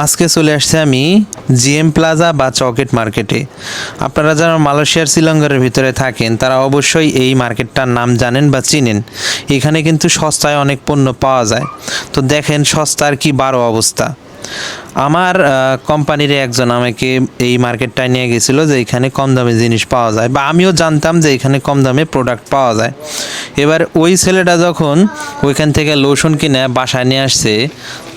আজকে চলে আসছে আমি জিএম প্লাজা বা চকেট মার্কেটে। আপনারা যারা মালয়েশিয়ার শ্রীলঙ্কার ভিতরে থাকেন, তারা অবশ্যই এই মার্কেটটার নাম জানেন বা চিনেন। এখানে কিন্তু সস্তায় অনেক পণ্য পাওয়া যায়। তো দেখেন সস্তার কি বারো অবস্থা। আমার কোম্পানির একজন আমাকে এই মার্কেটটায় নিয়ে গেছিল যে এখানে কম দামে জিনিস পাওয়া যায়। বা আমিও জানতাম যে এখানে কম দামে প্রোডাক্ট পাওয়া যায়। এবার ওই ছেলেটা যখন ওইখান থেকে লোশন কিনে বাসায় নিয়ে আসছে,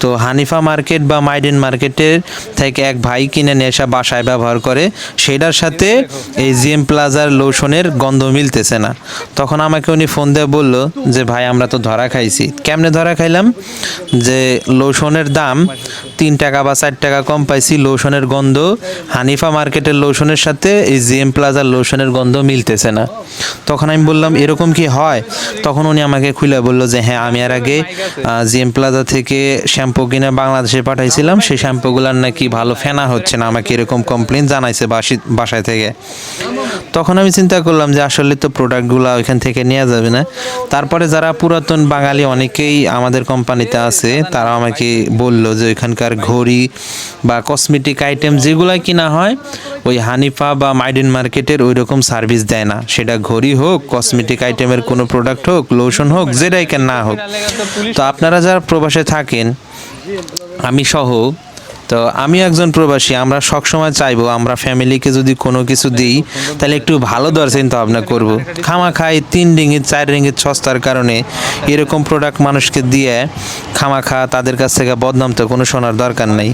তো হানিফা মার্কেট বা মাইডেন মার্কেটের থেকে এক ভাই কিনে নিয়ে এসে বাসায় ব্যবহার করে, সেটার সাথে এই জিএম প্লাজার লোশনের গন্ধ মিলতেছে না। তখন আমাকে উনি ফোন দিয়ে বলল যে, ভাই, আমরা তো ধরা খাইছি। কেমনে ধরা খাইলাম? যে লোশনের দাম তিন টাকা বা ষাট টাকা কম পাইছি লোশনের গন্ধ। হানিফা মার্কেটের লোশনের সাথে এই জিএম প্লাজার লোশনের গন্ধ মিলতেছে না। তখন আমি বললাম, এরকম কি হয়? তখন উনি আমাকে খুলে বলল যে হ্যাঁ আমি আর আগে জিএম প্লাজা থেকে শ্যাম্পু কিনে বাংলাদেশে পাঠাইছিলাম। সেই শ্যাম্পুগুলার নাকি ভালো ফেনা হচ্ছে না। আমাকে এরকম কমপ্লেন জানাইছে বাসি, বাসায় থেকে। তখন আমি চিন্তা করলাম যে আসলে তো প্রোডাক্টগুলো ওইখান থেকে নেওয়া যাবে না। তারপরে যারা পুরাতন বাঙালি অনেকেই আমাদের কোম্পানিতে আছে তারা আমাকে বলল যে ওইখানকার ঘড়ি বা কসমেটিক আইটেম যেগুলাই কিনা হয়, ওই হানিফা বা মাইডেন মার্কেটের ওই রকম সার্ভিস দেয় না। সেটা ঘড়ি হোক কসমেটিক আইটেমের কোনো প্রোডাক্ট হোক লোশন হোক, যেটাই কেন না হোক। তো আপনারা যারা প্রবাসে থাকেন, আমি সহ তো আমি একজন প্রবাসী, আমরা সবসময় চাইব আমরা ফ্যামিলিকে যদি কোনো কিছু দিই, তাহলে একটু ভালো দর চিন্তা ভাবনা করব। খামা খাই তিন রিঙ্গিত চার রিঙ্গিত সস্তার কারণে এরকম প্রোডাক্ট মানুষকে দিয়ে খামা খা তাদের কাছ থেকে বদনাম তো কোনো শোনার দরকার নেই।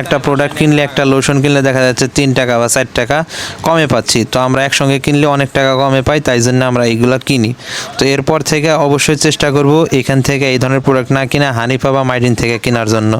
একটা প্রোডাক্ট কিনলে একটা লোশন কিনলে দেখা যাচ্ছে তিন টাকা বা চার টাকা কমে পাচ্ছি। তো আমরা একসঙ্গে কিনলে অনেক টাকা কমে পাই, তাই জন্য আমরা এইগুলো কিনি। তো এরপর থেকে অবশ্যই চেষ্টা করব এখান থেকে এই ধরনের প্রোডাক্ট না কিনা হানিফা বা মাইডিন থেকে কেনার জন্য।